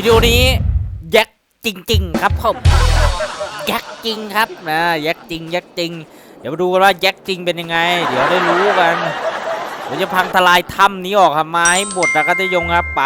วิดีโอนี้แยักจริง ๆ ครับผมแยักจริงครับนะแยักจริงแยักจริง เดี๋ยวมาดูกันว่าแยักจริงเป็นยังไง เดี๋ยวได้รู้กันเดี๋ยวจะพังทลายถ้ำนี้ออกครับมาให้หมดนะครับตะยงครับไป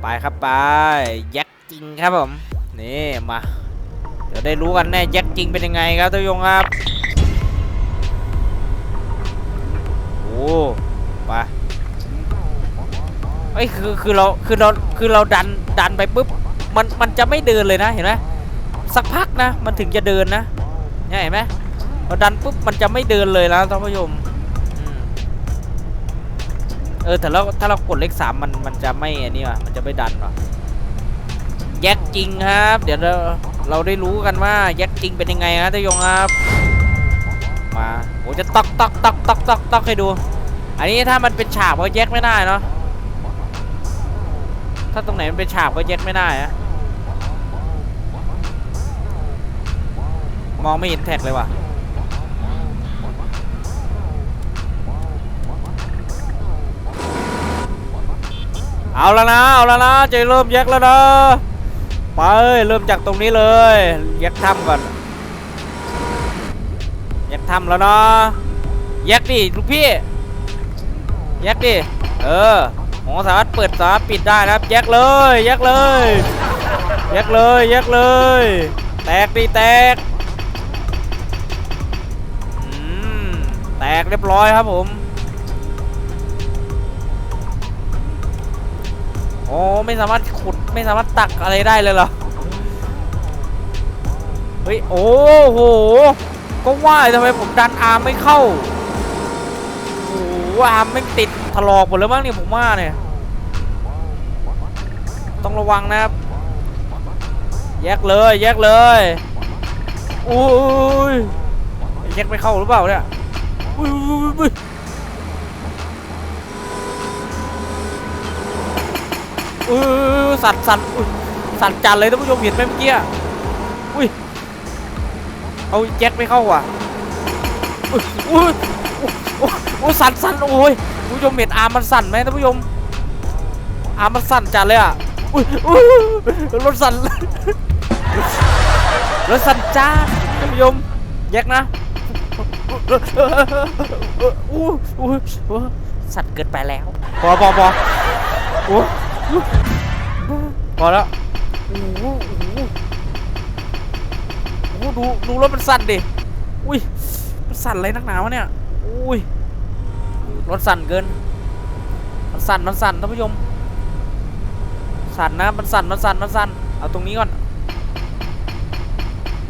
ไปครับไปแยักจริงครับผมนี่มาเดี๋ยวได้รู้กันแน่แยักจริงเป็นยังไงครับตยงครับโอ้ไป อ้ยคือคือเราคือเราคือเราดันดันไปปุ๊บมันมันจะไม่เดินเลยนะเห็นไหมสักพักนะมันถึงจะเดินนะเนี่ยเห็นไหมเราดันปุ๊บมันจะไม่เดินเลยนะท่านผู้ชมเออแต่เราถ้าเรากดเลขสามมันมันจะไม่อันนี้ว่ะมันจะไม่ดันว่ะแยกจริงครับ เดี๋ยวเราเราได้รู้กันว่าแยกจริงเป็นยังไงครับท่านผู้ชมครับมาโอ้จะตอกตอกตอกตอกตอกตอกให้ดู อันนี้ถ้ามันเป็นฉากก็แยกไม่ได้เนาะ ถ้าตรงไหนมันเป็นฉากก็แยกไม่ได้อะมองไม่เห็นแท็กเลยว่ะเอาแล้วนะเอาแล้วนะจะเริ่มแยกแล้วนะไปเริ่มจากตรงนี้เลยแยกถ้ำก่อนแยกถ้ำแล้วเนาะแยกดิลูกพี่แยกดิเออ มอสามารถเปิดสามารถปิดได้นะครับแยกเลยแยกเลยแยกเลยแยกเลย แตกดิแตกแตกเรียบร้อยครับผมโอ้ไม่สามารถขุดไม่สามารถตักอะไรได้เลยเหรอเฮ้ยโอ้โหก็ว่าทำไมผมดันอาร์มไม่เข้าโอ้อาร์มไม่ติด ลอกหมดแล้วมั้งเนี่ยผมว่าเนี่ย ต้องระวังนะครับ แยกเลยแยกเลยอุ้ยแยกไม่เข้าหรือเปล่าเนี่ยอุ้ยอุ้ยอุ้ยอุ้ยสั่นสั่นอุ้ยสั่นจัดเลยท่านผู้ชมเห็นไหมเมื่อกี้ อุ้ย เอาแยกไม่เข้าว่ะ อุ้ยอุ้ยอุ้ยอุ้ยสั่นสั่นโอ้ย ท่านผู้ชมเห็นอาร์มมันสั่นไหมท่านผู้ชมอาร์มมันสั่นจัดเลยอะอุ้ยอุ้ยรถสั่นรถสั่นจ้าท่านผู้ชมแยกนะอู้อู้อู้สั่นเกินไปแล้วพอพอพอโอ้พอแล้วโอ้โหโอ้โหโอ้โหดูดูรถมันสั่นดิอุ้ยมันสั่นอะไรนักหนาวะเนี่ยอุ้ย รถสั่นเกิน มันสั่น มันสั่นท่านผู้ชม สั่นนะ มันสั่น มันสั่น มันสั่น เอาตรงนี้ก่อน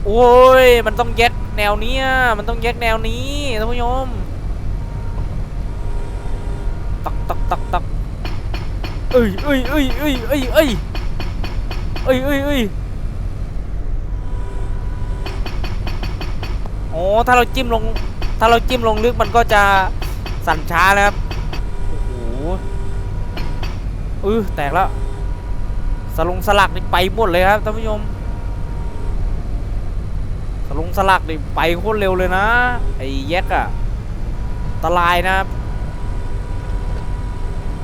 โอ้ย มันต้องแยกแนวนี้มันต้องแยกแนวนี้ท่านผู้ชมตักตักตักตักเอ้ยเอ้ยเอ้ยเอ้ยเอ้ยเอ้ยเอ้ยเอ้ยเอ้ยโอ้ถ้าเราจิ้มลง ถ้าเราจิ้มลงลึกมันก็จะ สั่นช้านะครับ โอ้โหเออแตกแล้ว สลงสลักนี่ไปหมดเลยครับท่านผู้ชมสลงสลักนี่ไปโคตรเร็วเลยนะ ไอ้แยกอะตรายนะครับ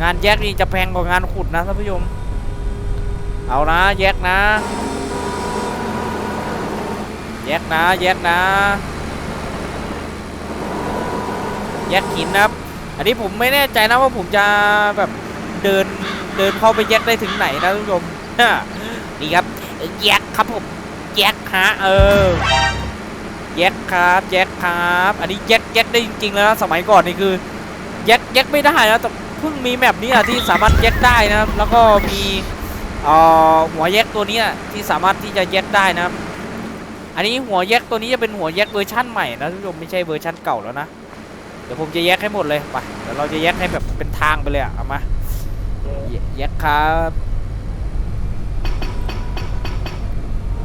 งานแยกนี่จะแพงกว่างานขุดนะท่านผู้ชม เอานะแยกนะ แยกนะแยกนะ แยก หินนะครับ อันนี้ผมไม่แน่ใจนะว่าผมจะแบบเดินเดินเข้าไปแยกได้ถึงไหนนะท่านผู้ชมนี่ครับแยกครับผมแยกฮะเออแยกครับแยกครับ อันนี้แยกแยกได้จริงๆแล้วนะสมัยก่อนนี่คือแยกแยกไม่ได้นะแต่เพิ่งมีแมปนี้อะที่สามารถแยกได้นะครับ แล้วก็มีออหัวแยกตัวนี้ที่สามารถที่จะแยกได้นะครับ อันนี้หัวแยกตัวนี้จะเป็นหัวแยกเวอร์ชั่นใหม่นะท่านผู้ชมไม่ใช่เวอร์ชั่นเก่าแล้วนะ เดี๋ยวผมจะแยกให้หมดเลยไปเดี๋ยวเราจะแยกให้แบบเป็นทางไปเลยอะเอามาแยแยกครับ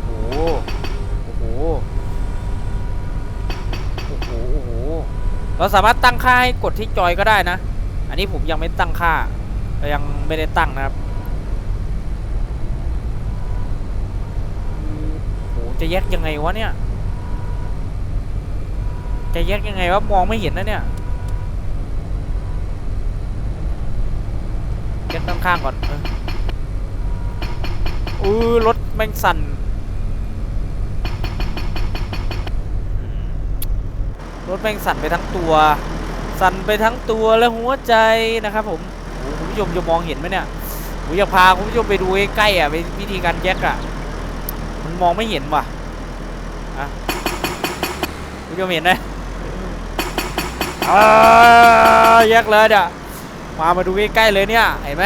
โอ้โหโอ้โหโอ้โหโอ้โหเราสามารถตั้งค่าให้กดที่จอยก็ได้นะ อันนี้ผมยังไม่ตั้งค่ายังไม่ได้ตั้งนะครับโอ้โหจะแยกยังไงวะเนี่ย จะแยกยังไงวะมองไม่เห็นนะเนี่ยแยกข้างๆก่อนอือรถแม่งสั่นรถแม่งสั่นไปทั้งตัว สั่นไปทั้งตัวและหัวใจนะครับผมคุณผู้ชมจะมองเห็นไหมเนี่ยผมอยากพาคุณผู้ชมไปดูใกล้ๆอะไปวิธีการแยกอะ มันมองไม่เห็นว่ะอะคุณผู้ชมเห็นไหม อ่าแยกเลยเดี๋ยวมามาดูใกล้ๆเลยเนี่ยเห็นไหม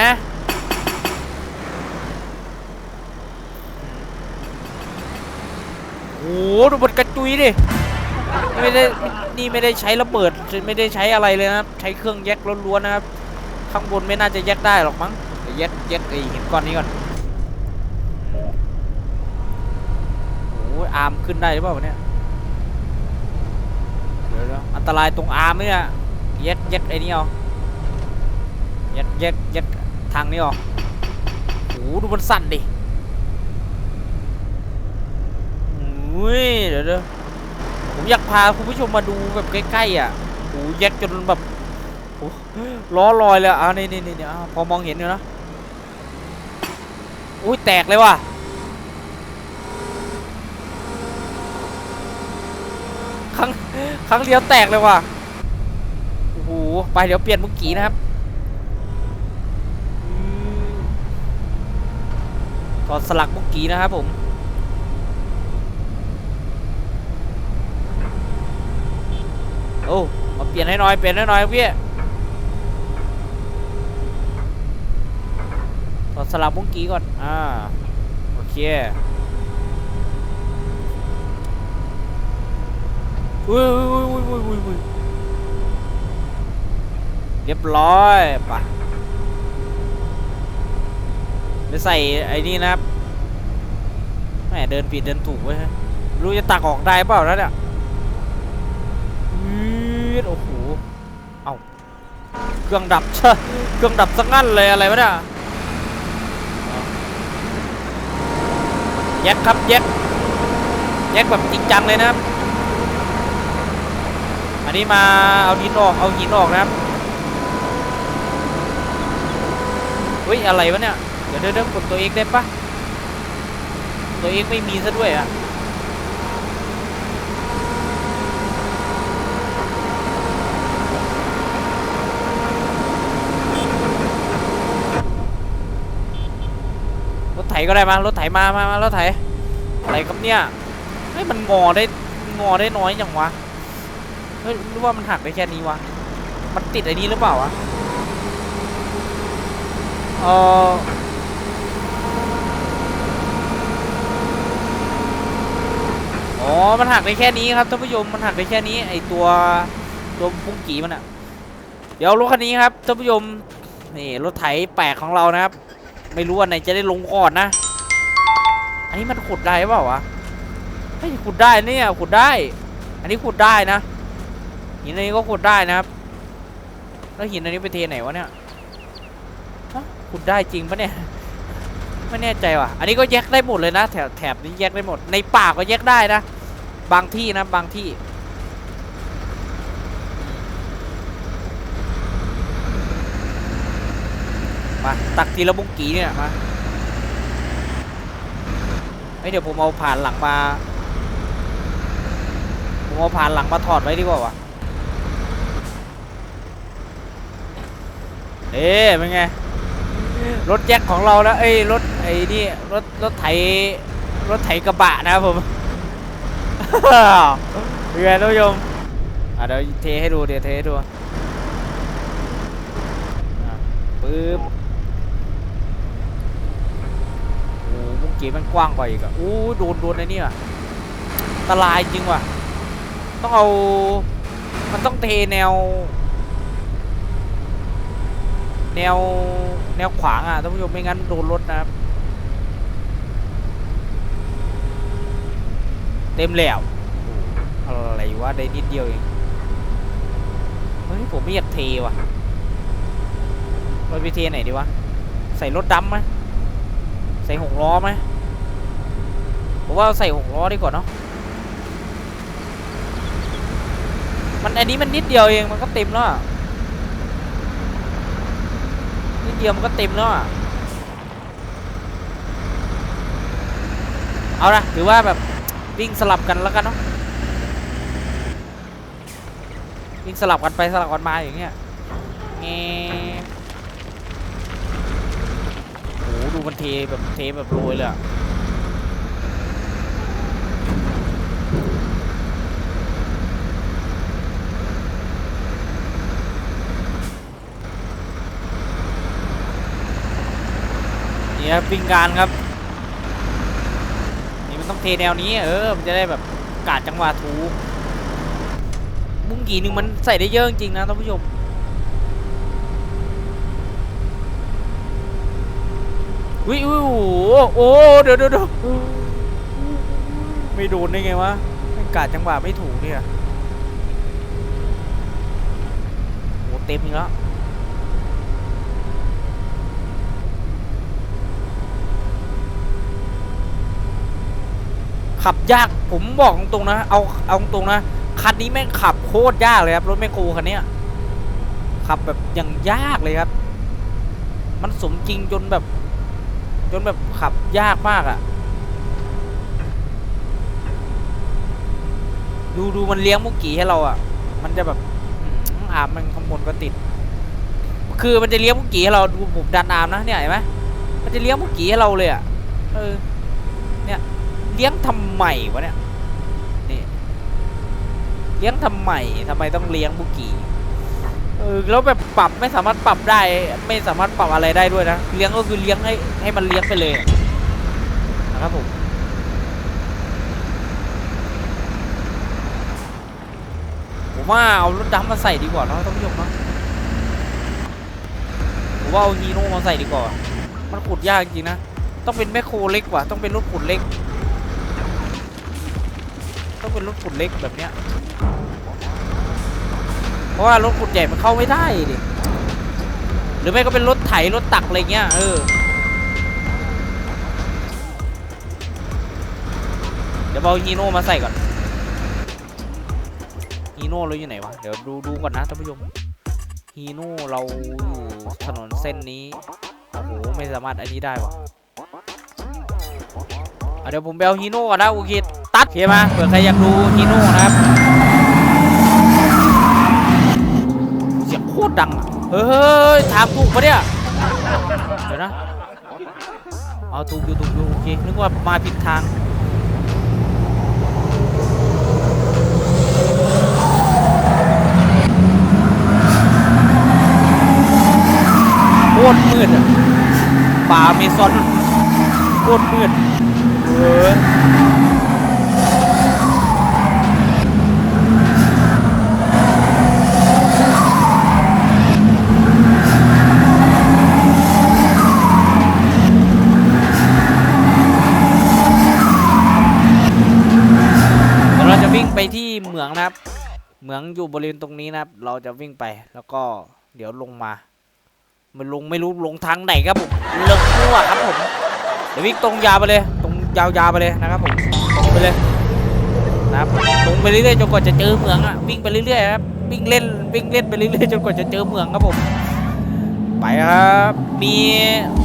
โอ้โหดูบนกระจุยดิไม่ได้นี่ไม่ได้ใช้ระเบิดไม่ได้ใช้อะไรเลยนะครับ ใช้เครื่องแยกล้วนๆนะครับ ข้างบนไม่น่าจะแยกได้หรอกมั้งเดี๋ยวแยกแยกไอ้หินก้อนนี้ก่อนโอ้ยอาร์มขึ้นได้หรือเปล่าเนี่ย ดี๋ยวอันตรายตรงอาร์มเนี่ยแยกแยกไอ้นี่เอาแยกแยกแยกทางนี้เอาโอ้โหดูมันสั่นดิโอ้ยเดี๋ยวเดี๋ยวผมอยากพาคุณผู้ชมมาดูแบบใกล้ๆอะโอ้โหแยกจนแบบล้อลอยเลยอะนี่นี่นี่อะพอมองเห็นอยู่นะอุ้ยแตกเลยว่ะ ครั้ง ครั้งเดียวแตกเลยว่ะโอ้โหไปเดี๋ยวเปลี่ยนมุกกี้นะครับอืมถอดสลักมุกกี้นะครับผมโอ้มาเปลี่ยนให้หน่อยเปลี่ยนให้หน่อยพี่ถอดสลักมุกกี้ก่อนอ่าโอเค อุ้ยอุ้ยอุ้ยอุ้ยอุ้ยอุ้ยเรียบร้อยปะไปใส่ไอ้นี่นะครับแหมเดินผิดเดินถูกเว้ยไม่รู้จะตักออกได้เปล่าแล้วเนี่ยอืดโอ้โหเอาเครื่องดับเชอะเครื่องดับสักงั้นเลยอะไรวะเนี่ยเอาแยกครับแยกแยกแบบจริงจังเลยนะครับ นนี้มาเอาดินออกเอาหินออกนะครับเฮ้ยอะไรวะเนี่ยเดี๋ยวเดี๋ยวกดตัวเองได้ปะตัวเองไม่มีซะด้วยอะรถไถก็ได้มารถไถมามามารถไถอะไรครับเนี่ยเฮ้ยมันงอได้งอได้น้อยจังวะ เฮ้ยรู้ว่ามันหักได้แค่นี้วะ มันติดไอ้นี้หรือเปล่าวะ เอออ๋อ มันหักได้แค่นี้ครับท่านผู้ชม มันหักได้แค่นี้ ไอตัวตัวพุ่งกีมันอะเดี๋ยวรถคันนี้ครับท่านผู้ชม นี่รถไถแปลกของเรานะครับ ไม่รู้วันไหนจะได้ลงก่อนนะ อันนี้มันขุดได้เปล่าวะ เฮ้ยขุดได้เนี่ยขุดได้ อันนี้ขุดได้นะ หินอันนี้ก็ขุดได้นะครับ แล้วหินอันนี้ไปเทไหนวะเนี่ยฮะขุดได้จริงปะเนี่ยไม่แน่ใจว่ะ อันนี้ก็แยกได้หมดเลยนะแถบแถบนี้แยกได้หมด ในป่าก็แยกได้นะ บางที่นะบางที่ มาตักทีละบุกกีเนี่ยมาเฮ้ยเดี๋ยวผมเอาผ่านหลังมา ผมเอาผ่านหลังมาถอดไว้ดีกว่าวะ เอ๊ะเป็นไง รถแจ็คของเราแล้วเอ้ยรถไอ้นี่รถรถไถรถไถกระบะนะครับผมเป็นไงท่านผู้ชมอะเดี๋ยวเทให้ดูเดี๋ยวเทให้ดูปึ๊บโอ้มุกกี้มันกว้างกว่าอีกอะอู้โดนโดนไอ้นี่อะอันตรายจริงว่ะ ต้องเอา มันต้องเทแนว แนวแนวขวางอะท่านผู้ชมไม่งั้นโดนรถนะครับ เต็มแล้วอะไรวะได้นิดเดียวเองเฮ้ยผมไม่อยากเทว่ะเราไปเทไหนดีวะ ใส่รถดำไหมใส่หกล้อไหมผมว่าใส่หกล้อดีกว่าเนาะมันอันนี้มันนิดเดียวเองมันก็เต็มแล้วอะนิ ดเดียวมันก็เต็มแล้วอะเอาละถือว่าแบบวิ่งสลับกันแล้วกันเนาะวิ่งสลับกันไปสลับกันมาอย่างเงี้ยเงี้โอ้โหดูมันเทแบบเทแบบโรยเลยอะ นี่ครับวิ่งการครับ นี่มันต้องเทแนวนี้ เออ มันจะได้แบบกาดจังหวะถูกมุ้งกี่หนึ่งมันใส่ได้เยอะจริงๆนะท่านผู้ชมวิวโอ้โหโอ้เดี๋ยวเดี๋ยวเดี๋ยวไม่โดนได้ไงวะกาดจังหวะไม่ถูกเนี่ยโอ้เต็มอีกแล้ว ขับยากผมบอกตรงๆนะ เอาเอาตรงๆนะคันนี้แม่งขับโคตรยากเลยครับรถแมคโครคันนี้ขับแบบอย่างยากเลยครับ มันสมจริงจนแบบ จนแบบขับยากมากอะ่ะ ดูดูมันเลี้ยงมุกกี้ให้เราอะ่ะ มันจะแบบอามมันข้างบนก็ติด คือมันจะเลี้ยงมุกกี้ให้เราดูผมดันอามนะเนี่ยเห็นไหมมันจะเลี้ยงมุกกี้ให้เราเลยอะ่ะเออเนี่ย เลี้ยงทำไมวะเนี่ยนี่เลี้ยงทำไมทำไมต้องเลี้ยงบุกี้เออแล้วแบบปรับไม่สามารถปรับได้ ไม่สามารถปรับอะไรได้ด้วยนะเลี้ยงก็คือเลี้ยงให้ให้มันเลี้ยงไปเลยนะครับผมผมว่าเอารถดำมาใส่ดีกว่าเนอะท่านผู้ชมเนาะผมว่าเอาฮีโน่มาใส่ดีกว่า มันขุดยากจริงนะ ต้องเป็นแมคโครเล็กกว่า ต้องเป็นรถขุดเล็ก ต้องเป็นรถขุดเล็กแบบเนี้ย เพราะว่ารถขุดใหญ่มันเข้าไม่ได้ดิ หรือไม่ก็เป็นรถไถรถตักอะไรเงี้ยเออ เดี๋ยวเอาฮีโน่มาใส่ก่อนฮีโน่เราอยู่ไหนวะ เดี๋ยวดูดูก่อนนะท่านผู้ชมฮีโน่เราอยู่ถนนเส้นนี้ โอ้โห ไม่สามารถอันนี้ได้วะเดี๋ยวผมไปเอาฮีโน่ก่อนนะอเค ตัดโอเคมาเผื่อใครอยากดูฮีโน่นะครับ เสียงโคตรดังอะเฮ้ยถามถูกปะเนี่ย เดี๋ยวนะ เอาถูกอยู่ถูกอยู่โอเค นึกว่ามาผิดทางโคตรมืดอะป่าเมซอนโคตรมืดเออ เหมืองอยู่บริเวณตรงนี้นะครับ เราจะวิ่งไปแล้วก็เดี๋ยวลงมา มันลงไม่รู้ลงทางไหนครับผมเลิกมั่วครับผมเดี๋ยววิ่งตรงยาวไปเลย ตรงยาวๆไปเลยนะครับผมตรงไปเลยนะครับตรงไปเรื่อยๆจนกว่าจะเจอเหมืองอะวิ่งไปเรื่อยๆครับวิ่งเล่นวิ่งเล่นไปเรื่อยๆจนกว่าจะเจอเหมืองครับผมไปครับมี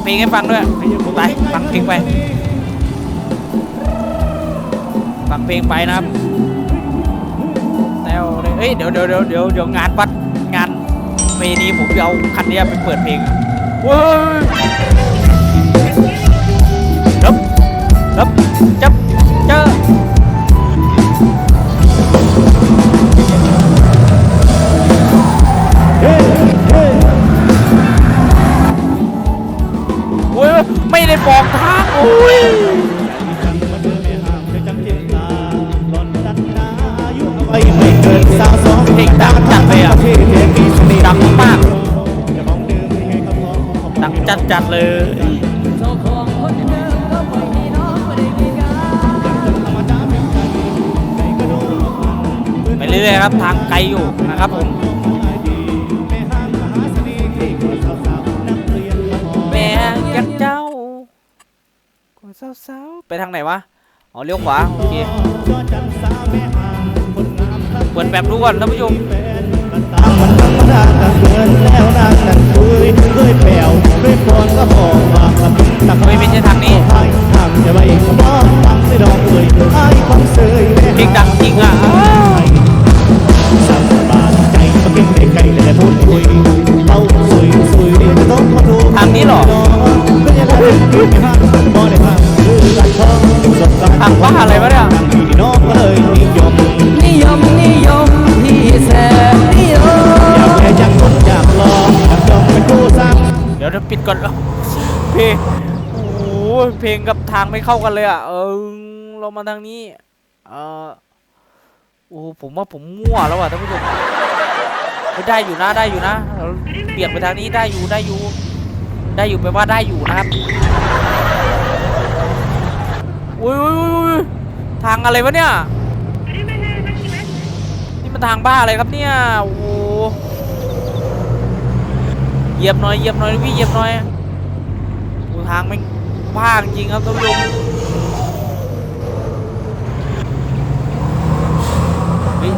เพลงให้ฟังด้วยไปฟังเพลงไปฟังเพลงไปนะครับ เลยเอ้ยเดี๋ยวเดี๋ยวเดี๋ยวเดี๋ยวเดี๋ยวงานวัดงานเมนี้ผมจะเอาคันนี้ไปเปิดเพลงเว้ย เรื่อยๆครับทางไกลอยู่นะครับผมแม่ยักเจ้าคนสาวๆไปทางไหนวะอ๋อเลี้ยวขวาโอเคเปิดแบบดูก่อนท่านผู้ชมไม่ไม่ใช่ทางนี้เจะไปมองฟังไม่ดอกเลยไอ้ความเสยแม่เพลงดังจริงอะ ก่งได้ไกลเลยพูดคุยเต้าสวยสวยเรียนต้องมาถูกทางนี้เหรอก็ยังได้กินข้าวบ่ได้พังคือการท่องสบการทางบ้าอะไรวะเนี่ยพี่น้องเลยนิยมนิยมนิยมพี่แสนนิยมอยากแก่อยากคนอยากลองอยากยอมเป็นผู้สร้างเดี๋ยวจะปิดก่อนเพลงโอ้เพลงกับทางไม่เข้ากันเลยอะเออเรามาทางนี้เออโอ้ผมว่าผมมั่วแล้วอะท่านผู้ชม ไม่ได้อยู่นะได้อยู่นะเราเปลี่ยนไปทางนี้ได้อยู่ได้อยู่ ได้อยู่แปลว่าได้อยู่นะครับอุ้ยอุ้ยทางอะไรวะเนี่ยนี่มันทางบ้าอะไรครับเนี่ยโอ้โหเหยียบหน่อยเหยียบหน่อยพี่เหยียบหน่อยโอ้ทางม่งบ้าจริงครับท่านผู้ชม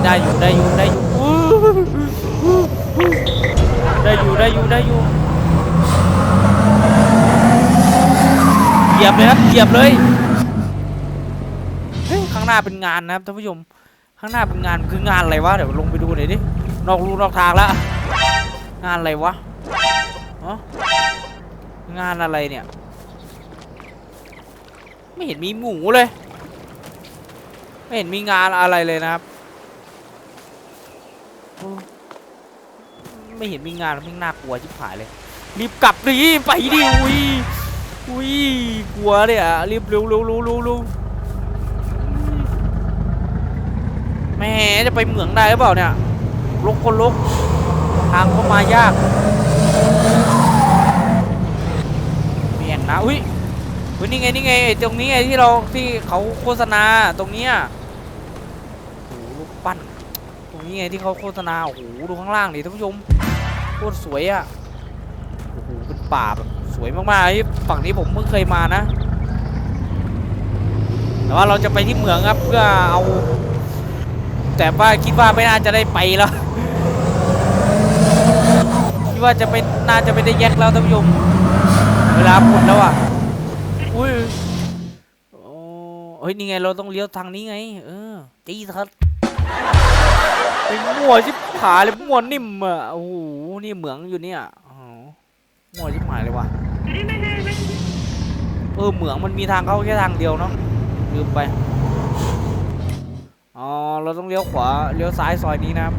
ได้อยู่ได้อยู่ได้อยู่ ได้อยู่ได้อยู่ได้อยู่เหยียบเลยครับเหยียบเลยเฮ้ยข้างหน้าเป็นงานนะครับท่านผู้ชมข้างหน้าเป็นงานคืองานอะไรวะเดี๋ยวลงไปดูหน่อยดินอกรูนอกทางแล้วงานอะไรวะอ๋องานอะไรเนี่ย ไม่เห็นมีหมูเลย ไม่เห็นมีงานอะไรเลยนะครับ ไม่เห็นมีงานไม่น่ากลัวชิบหายเลย รีบกลับดิไปดิอุ้ยอุ้ยกลัวเนี่ยรีบเร็วเร็วเร็วเร็วเร็วแม่จะไปเหมืองได้หรือเปล่าเนี่ยลกคนลกทางเข้ามายากเมียงนะอุ้ยอุ้ยนี่ไงนี่ไงตรงนี้ไงที่เราที่เขาโฆษณาตรงเนี้ยโอ้โหรูปปั้นตรงนี้ไงที่เขาโฆษณาโอ้โหดูข้างล่างดิท่านผู้ชม คตรสวยอะโอ้โหเป็นป่าแบบสวยมากๆไอ้ฝั่งนี้ผมเพิ่งเคยมานะ แต่ว่าเราจะไปที่เหมืองครับเพื่อเอา แต่ว่าคิดว่าไม่น่าจะได้ไปแล้วคิดว่าจะไม่น่าจะไม่ได้แยกแล้วท่านผู้ชมเวลาหมดแล้วอะอุ้ยโอ้เฮ้ยนี่ไงเราต้องเลี้ยวทางนี้ไง เออจี้ทัด ไปมั่วชิบหายเลยมั่วนิ่มอะโอ้โหนี่เหมืองอยู่เนี่ยอ๋อมั่วชิบหายเลยว่ะเออเหมืองมันมีทางเข้าแค่ทางเดียวเนาะลืมไปอ๋อเราต้องเลี้ยวขวาเลี้ยวซ้ายซอยนี้นะครับ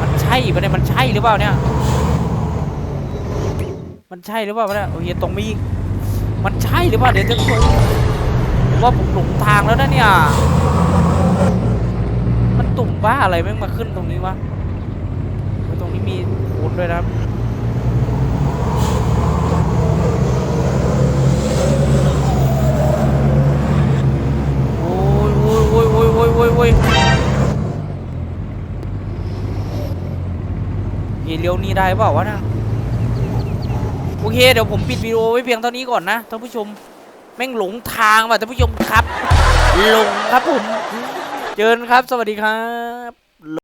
มันใช่ปะเนี่ยมันใช่หรือเปล่าเนี่ย มันใช่หรือเปล่าเนี่ยโอ้ยตรงมีมันใช่หรือเปล่าเดี๋ยวจะ ว่าผมหลงทางแล้วนะเนี่ย มันตุ่มบ้าอะไรแม่งมาขึ้นตรงนี้วะ ตรงนี้มีโคนด้วยนะโอ้ยโอ้ยโอ้ยโอ้ยโอ้ยโอ้ยโอ้ยเฮ้ยเลี้ยวนี่ได้เปล่าวะนี่ยโอเค เดี๋ยวผมปิดวิดีโอไว้เพียงเท่านี้ก่อนนะท่านผู้ชม แม่งหลงทางว่ะท่านผู้ชมครับหลงครับผม เจอกันครับ สวัสดีครับ